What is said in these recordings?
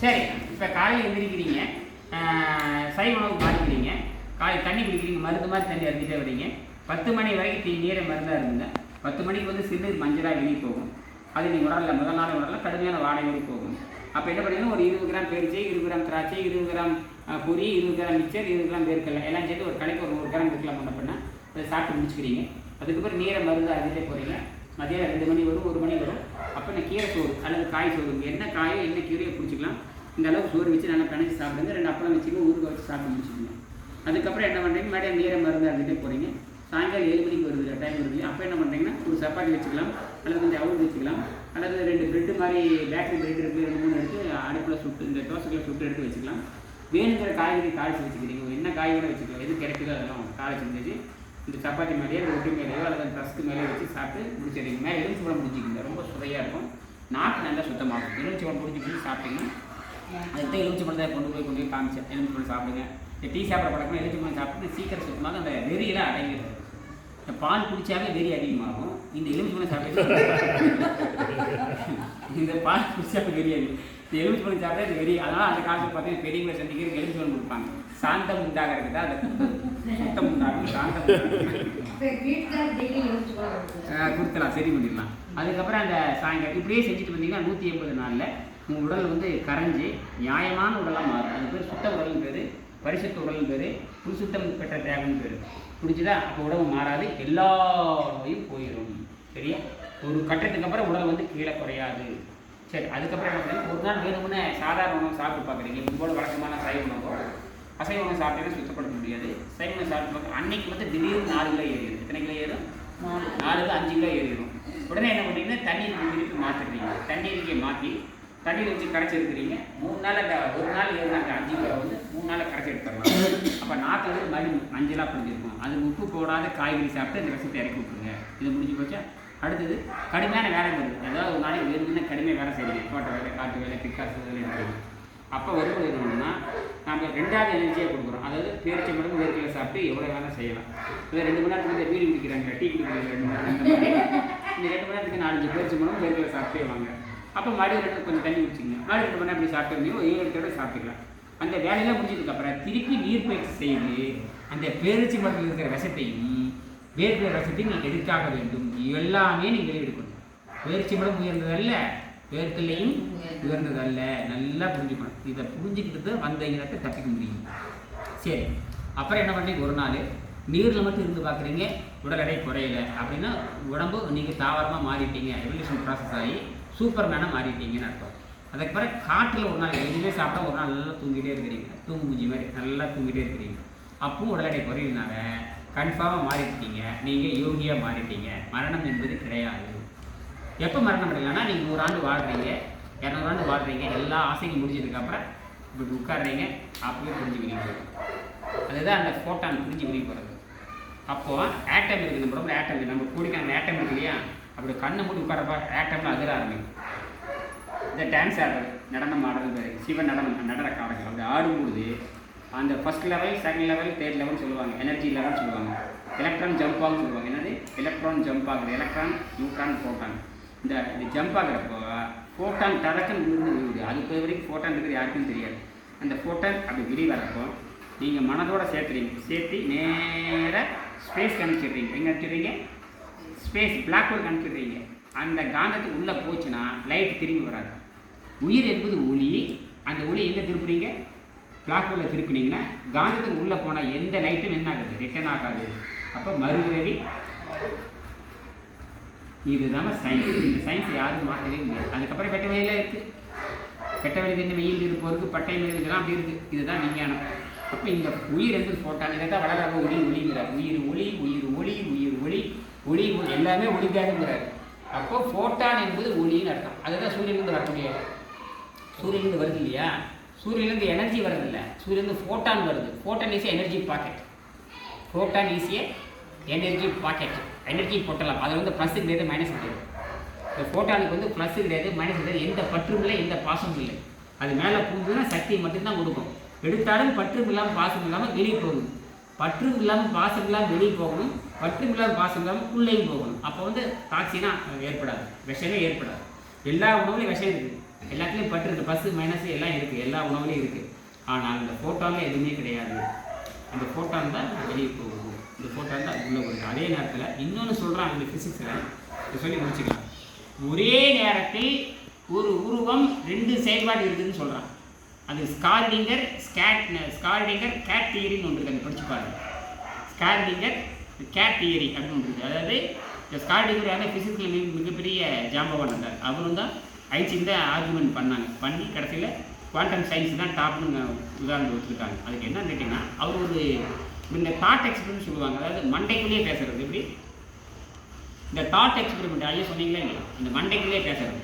சரி இப்போ காலையில் எழுந்திரிக்கிறீங்க சை சைவ உணவு பாதிக்கிறீங்க காலை தண்ணி குடிக்கிறீங்க மருந்து மாதிரி தண்ணி அறிஞ்சிட்டே வரீங்க. பத்து மணி வரைக்கும் தீ நீரை மருந்தாக இருந்துங்க பத்து மணிக்கு வந்து சிறு மஞ்சளாக வெளியே போகும். அது நீங்கள் உடல்ல முதல் நாள் உடல்ல கடுமையான வாடையோடு போகும். அப்போ என்ன பண்ணீங்கன்னா ஒரு இருபது கிராம் பெரிச்சை இருபது கிராம் திராட்சை இருபது கிராம் பொரி இருபது கிராம் மிச்சர் இருபது கிராம் பேருக்கல்ல எல்லாம் சேர்த்து ஒரு கடைக்கு ஒரு நூறு கிராம் இருக்கலாம் பண்ண பண்ணால் அதை சாப்பிட்டு முடிச்சுக்கிறீங்க. அதுக்கப்புறம் நீரை மருந்து அறிஞ்சிட்டே போகிறீங்க மதியானம் ரெண்டு மணி வரும் ஒரு மணி வரும். அப்போ இந்த கீரை சோறு அல்லது காய் சோறு. என்ன காயோ என்ன கீரையோ பிடிச்சிக்கலாம். இந்த அளவுக்கு சோறு வச்சு நல்லா பிணைச்சி சாப்பிடுங்க. ரெண்டு அப்பளம் வச்சுக்கோ ஊறுகாய் வச்சு சாப்பிட்டு முடிச்சுக்கோங்க அதுக்கப்புறம் என்ன பண்ணுறீங்க மறுபடியும் நீரை மருந்து அருந்துட்டே போகிறீங்க சாயங்காலம் ஏழு மணிக்கு வருது டைம் வருது அப்போ என்ன பண்ணுறீங்கன்னா ஒரு சப்பாத்தி வச்சுக்கலாம் அல்லது கொஞ்சம் அவுள் வச்சுக்கலாம் அல்லது ரெண்டு பிரெட்டு மாதிரி பேக்கரி பிரெட் இருக்குது ரெண்டு மூணு எடுத்து அடுப்பில் சுட்டு இந்த தோசைகளை சுட்டு எடுத்து வச்சுக்கலாம். வேணுங்கிற காய்கறி காய்ச்சி வச்சுக்கிறீங்க. என்ன காய் கூட வச்சுக்கலாம். எது கிடைக்குதோ அதெல்லாம் தாளிச்சு செஞ்சு இந்த சப்பாத்தி மேலேயோ ரொட்டி மேலேயோ அல்லது ரஸ்க்கு மேலேயோ வச்சு சாப்பிட்டு முடிச்சிடுங்க மேலே எலுமிச்சம்பழம் முடிச்சிக்கிங்க ரொம்ப சுவையாக இருக்கும். நாக்கு நல்லா சுத்தமாகும் எலுமிச்சம்பழம் முடிச்சிக்கிட்டு சாப்பிட்டீங்கன்னா அதுக்கு எலுமிச்சம்பழத்தை கொண்டு போய் கொண்டு போய் காமிச்சேன் எலுமிச்சம்பழம் சாப்பிடுங்க. இந்த டீ சாப்பிட்ற பழக்கம் எலுமிச்சம்பழம் சாப்பிட்டு சீக்கிரம் சுத்தமாக அந்த வெறியெல்லாம் அடங்கிடும் இந்த பால் குடிச்சாவே வெறி அதிகமாகும். இந்த எலுமிச்சம்பழம் சாப்பிட்டு இந்த பால் குடிச்சாவே வெறி அதிகம். இந்த எலுமிச்சம்பழம் சாப்பிட்டா இந்த வெறி. அதனால் அந்த காலத்தில் பார்த்தீங்கன்னா பெரியவங்களை சந்திக்கிறதுக்கு எலுமிச்சம்பழம் கொடுப்பாங்க. சாந்தம் உண்டாகிறது தான் அந்த சுத்தம் உண்டாகும் சாந்தம் கொடுக்கலாம். சரி பண்ணிடலாம். அதுக்கப்புறம் அந்த சாயங்காலம் இப்படியே செஞ்சுட்டு வந்தீங்கன்னா நூற்றி எண்பது நாளில் உங்கள் உடல் வந்து கரைஞ்சி நியாயமான உடலாக மாறும். அது பேர் சுத்த உடல்னு பேர் பரிசுத்த உடல்னு பேர் புதுசுத்தம் பெற்ற தேவைன்னு பேர். புரிஞ்சுதா? அப்போ உடம்பு மாறாது எல்லா நோயும் போயிடும். சரியா? ஒரு கட்டத்துக்கு அப்புறம் உடல் வந்து கீழே குறையாது. சரி அதுக்கப்புறம் என்ன பண்ணுறீங்க ஒரு நாள் வேணும்னு சாதாரண உணவு சாப்பிட்டு பார்க்குறீங்க. உங்களோட வழக்கமான சைவ உணவோ அசைவ உணவு சாப்பிட்டீங்கன்னா சுத்தப்படுத்த முடியாது. சைவ உணவு சாப்பிட்டு பார்க்க அன்னைக்கு வந்து திடீர்னு நாலு கிலோ ஏறிடும். எத்தனை கிலோ ஏறும்? நாலு. கிலோ அஞ்சு கிலோ ஏறிடும். உடனே என்ன பண்ணுறீங்கன்னா தண்ணீர் திருப்பி மாற்றிடுறீங்க தண்ணீருக்கு மாற்றி தண்ணீர் வச்சு கரைச்சி எடுக்கிறீங்க மூணு நாள் அந்த ஒரு நாள் ஏறின அந்த அஞ்சு கிலோ வந்து மூணு நாளில் கரைச்சி எடுத்துடலாம். அப்போ நாற்று வந்து மணி மஞ்சளாக பிடிச்சிருக்கும் அது உப்பு போடாத காய்கறி சாப்பிட்டு அந்த ரசத்தை இறக்கி விட்டுருங்க. இது முடிஞ்சு போச்சா? அடுத்தது கடுமையான வேலை வருது ஏதாவது ஒரு நாளைக்கு வேணும்னா கடுமையாக வேலை செய்யுங்க தோட்ட வேலை காட்டு வேலை பிக்காசு வேலை எடுக்கிறீங்க அப்போ வரும்போது என்னன்னா நாம் நம்ம ரெண்டாவது எனர்ஜியாக கொடுக்குறோம். அதாவது பேரிச்சை மட்டும் வேர்க்கலை சாப்பிட்டு எவ்வளோ வேலை செய்யலாம். இப்போ ரெண்டு மணி நேரத்துக்கு வீடு குடிக்கிறாங்க டீ குடிக்கிறாங்க ரெண்டு மணி நேரம் இந்த ரெண்டு மணி நேரத்துக்கு நாலஞ்சு பேரிச்சை மட்டும் வேர்க்கலை சாப்பிட்டே வாங்க. அப்போ மறுபடியும் ரெண்டு கொஞ்சம் தண்ணி குடிச்சிங்க மறுபடியும் ரெண்டு மணி நேரம் அப்படி சாப்பிட்டு ஏழு தடவை சாப்பிட்டுக்கலாம். அந்த வேலையெல்லாம் முடிஞ்சதுக்கப்புறம் திருப்பி நீர் பயிற்சி செய்து அந்த பேரிச்சை மரத்தில் இருக்கிற விஷத்தையும் வேர்க்கலை ரசத்தை நீங்கள் எடுத்தாக வேண்டும்? எல்லாமே நீங்கள் எடுக்கணும். பேரிச்சை மடம் உயர்ந்ததல்ல வேர்க்கல்லையும் உயர்ந்ததல்ல. நல்லா புரிஞ்சுக்கணும். இதை புரிஞ்சுக்கிட்டு வந்த இனத்தை தப்பிக்க முடியும். சரி. அப்புறம் என்ன பண்ணுறீங்க ஒரு நாள் நீரில் மட்டும் இருந்து பார்க்குறீங்க. உடல் எடை குறையல. அப்படின்னா உடம்பு நீங்கள் தாவரமாக மாறிட்டீங்க. எவல்யூஷன் ப்ராசஸ் ஆகி சூப்பர் மேனாக மாறிட்டீங்கன்னு அர்த்தம். அதுக்கு பிறகு காட்டில் ஒரு நாள் எதுவுமே சாப்பிட்டா ஒரு நாள் நல்லா தூங்கிட்டே இருக்கிறீங்க. தூங்கு மூஞ்சி மாதிரி நல்லா தூங்கிட்டே இருக்கிறீங்க. அப்பவும் உடல் எடை குறையினால கன்ஃபார்மாக மாறிட்டீங்க நீங்கள் யோகியாக மாறிட்டீங்க. மரணம் என்பது கிடையாது. எப்போ மரணம் கிடையாதுன்னா நீங்கள் நூறு ஆண்டு வாழ்கிறீங்க இரநூறு ஆண்டு வாழ்கிறீங்க எல்லா ஆசையும் முடிஞ்சதுக்கப்புறம் இப்படி உட்காடுறீங்க அப்பவே புரிஞ்சு போயிடும் அதுதான் அந்த ஃபோட்டான் புரிஞ்சு வெளியே போகிறது அப்போது ஆட்டம் இருக்குது நம்ம ரொம்ப ஆட்டம் இருக்குது. நம்ம கூடிக்கான ஆட்டம் இருக்கு இல்லையா? அப்படி கண்ணை மூடி உட்காரப்ப ஆட்டம்ல அதிர ஆரம்பிக்கும். இந்த டான்ஸ் ஆடுறது நடனம் ஆடுறது சிவன் நடனம் நடன காரங்கள் அப்படி ஆடும்பொழுது அந்த first level second level third level சொல்லுவாங்க. எனர்ஜி லெவல் சொல்லுவாங்க. எலக்ட்ரான் ஜம்ப் ஆகும் சொல்லுவாங்க. என்னது? எலக்ட்ரான் ஜம்ப் ஆகுது. எலக்ட்ரான் நியூட்ரான் ஃபோட்டான் இந்த இது ஜம்ப் ஆகுறப்போ ஃபோட்டான் டடக்கன் விழுந்து விழுது. அது போய் வரைக்கும் ஃபோட்டான் இருக்கிறது யாருக்கும் தெரியாது. அந்த ஃபோட்டான் அப்படி வெளியே வரப்போ நீங்கள் மனதோட சேர்த்துறீங்க. சேர்த்து நேராக ஸ்பேஸ் அனுப்பிச்சிடுறீங்க எங்கே அனுப்பிச்சிடுறீங்க ஸ்பேஸ் பிளாக் ஹோல் அனுப்பிச்சிடுறீங்க அந்த காந்தத்துக்கு உள்ளே போச்சுன்னா லைட் திரும்பி வராது. உயிர் என்பது ஒளி. அந்த ஒளி எங்கே திருப்புறீங்க பிளாக் ஹோலில் திருப்பினீங்கன்னா காந்தத்துக்கு உள்ளே போனால் எந்த லைட்டும் என்ன ஆகுது ரிட்டர்ன் ஆகாது. அப்போ மறுபிறவி இதுதான் சயின்ஸ் இந்த சயின்ஸ் யாரும் மாற்றவே முடியாது. அதுக்கப்புறம் வெட்ட வழியில் இருக்குது வெட்ட வழி என்ன வெயில் இருப்போருக்கு பட்டை மேல் இதெல்லாம் அப்படி இருக்குது இதுதான் விஞ்ஞானம். அப்போ இந்த உயிர் என்பது போட்டான் இதை தான் வளராக ஒளி ஒளிங்கிறார். உயிர் ஒளி உயிர் ஒளி உயிர் ஒளி ஒளி எல்லாமே ஒளிக்காதுங்கிறார் அப்போ ஃபோட்டான் என்பது ஒளின்னு அர்த்தம். அதுதான் சூரியன்லேருந்து வரக்கூடிய சூரியன்லேருந்து வருது இல்லையா? சூரியன்லேருந்து எனர்ஜி வரதில்ல சூரியன்லேருந்து ஃபோட்டான் வருது. ஃபோட்டான் ஈஸியாக எனர்ஜி பாக்கெட் ஃபோட்டான் ஈஸியாக எனர்ஜி பாக்கெட் எனர்ஜி பொட்டலாம் அதில் வந்து ப்ளஸ் கிடையாது மைனஸ் கிடையாது. இந்த ஃபோட்டானுக்கு வந்து ப்ளஸ் கிடையாது மைனஸ் கிடையாது. எந்த பற்றும் இல்லை எந்த பாசமும் இல்லை. அது மேலே பூந்துன்னா சக்தி மட்டும்தான் கொடுக்கும். எடுத்தாலும் பற்றும் இல்லாமல் பாசம் இல்லாமல் வெளியே போகணும். பற்றும் இல்லாமல் பாசம் இல்லாமல் வெளியே போகணும். பற்றும் இல்லாமல் பாசம் இல்லாமல் உள்ளேயும் போகணும். அப்போ வந்து டாக்ஸினா ஏற்படாது. விஷமே ஏற்படாது. எல்லா உணவுலையும் விஷம் இருக்குது. எல்லாத்துலேயும் பட்டு இருக்குது பஸ்ஸு மைனஸ் எல்லாம் இருக்குது எல்லா உணவுலையும் இருக்குது ஆனால் அந்த ஃபோட்டானில் எதுவுமே கிடையாது. அந்த ஃபோட்டான் தான் வெளியே போகுது. இந்த ஃபோட்டான் தான் உள்ளே போகுது. அதே நேரத்தில் இன்னொன்று சொல்கிறான் அந்த ஃபிசிக்ஸில் இதை சொல்லி முடிச்சுக்கலாம். ஒரே நேரத்தில் ஒரு உருவம் ரெண்டு செயல்பாடு இருக்குதுன்னு சொல்கிறான் அது ஸ்கார்டிங்கர் ஸ்கேட் ஸ்கார்டிங்கர் கேட் தியரின்னு ஒன்று இருக்குது படிச்சு பாருங்க. ஸ்கார்டிங்கர் கேட் தியரி அப்படின்னு ஒன்று இருக்குது அதாவது இந்த ஸ்கார்டிங்கர் யாரும் ஃபிசிக்ஸில் மிக மிகப்பெரிய ஜாம்பவான் இருந்தார். அவரும் தான் ஐன்ஸ்டீன் தான் ஆர்குமெண்ட் பண்ணாங்க. பண்ணி கடைசியில் குவாண்டம் சயின்ஸ் தான் டாப்னு உதாரணம் கொடுத்துருக்காங்க. அதுக்கு என்னன்னு கேட்டிங்கன்னா அவர் ஒரு இந்த தாட் எக்ஸ்பிரிமெண்ட் சொல்லுவாங்க. அதாவது மண்டைக்குள்ளேயே பேசுறது. எப்படி? இந்த தாட் எக்ஸ்பிரிமெண்ட் ஐயா சொன்னீங்களே இல்லையா? இந்த மண்டைக்குள்ளேயே பேசுறது.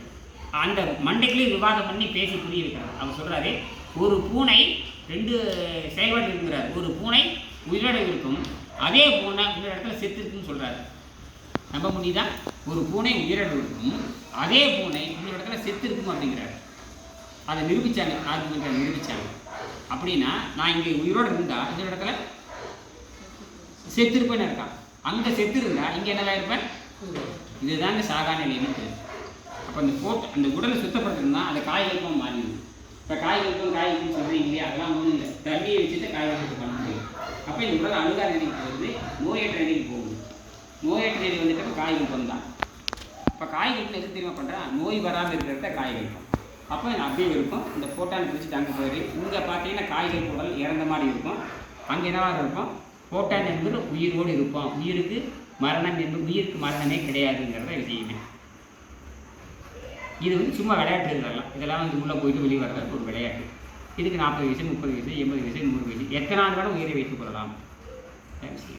அந்த மண்டைக்குள்ளேயே விவாதம் பண்ணி பேசி புரிய வைக்கிறார். அவர் சொல்கிறாரு ஒரு பூனை ரெண்டு செயல்பாடு இருக்கிறார் ஒரு பூனை உயிரோட இருக்கும். அதே பூனை இன்னொரு இடத்துல செத்து இருக்குன்னு சொல்கிறாரு நம்ப முடியுதா? ஒரு பூனை உயிரோடு இருக்கும் அதே பூனை இன்னொரு இடத்துல செத்து இருக்கும் அப்படிங்கிறாரு. அதை நிரூபித்தாங்க ஆர்குமெண்ட்டை நிரூபித்தாங்க அப்படின்னா நான் இங்கே உயிரோடு இருந்தால் இந்த இடத்துல செத்து இருப்பேன்னு இருக்கான் அங்கே செத்து இருந்தா இங்கே என்னதான் இருப்பேன்? இதுதாங்க சாதாரண நிலைன்னு அப்போ அந்த போட்டோ அந்த உடலை சுத்தப்படுத்தணும்னா அந்த காய்களுக்கும் மாறிடுது. இப்போ காய்கறிப்பும் காய்களுக்கும் சொல்கிறீங்க இல்லையா? அதெல்லாம் ஒன்றும் இல்லை. தண்ணியை வச்சுட்டு காய்களுக்கு பண்ண முடியும். அப்போ இந்த உடல் அழுகாத நிலைக்கு போகுது நோயற்ற நிலைக்கு போகுது. நோயற்ற நிலை வந்துட்டு காய்கறி தான் இப்போ காய்களுக்கு எது தெரியுமா பண்ணுறேன் நோய் வராமல் இருக்கிறத காய்கறி அப்போ அப்படியே இருக்கும். இந்த போட்டான் பிடிச்சிட்டு அங்கே போயிரு. இங்கே பார்த்தீங்கன்னா காய்கறி உடல் இறந்த மாதிரி இருக்கும். அங்கே என்னவாக இருக்கும்? போட்டான் என்பது உயிரோடு இருப்போம். உயிருக்கு மரணம் என்பது உயிருக்கு மரணமே கிடையாதுங்கிறத விஷயமே இது வந்து சும்மா விளையாட்டு இதெல்லாம். இதெல்லாம் வந்து உள்ளே போயிட்டு வெளியே வர்றது ஒரு விளையாட்டு. இதுக்கு நாற்பது வயசு முப்பது வயசு எண்பது வயசு நூறு வயசு. எத்தனை நாள் வேணும் உயிரை வைத்துக் கொள்ளலாம். தேங்க்ஸ்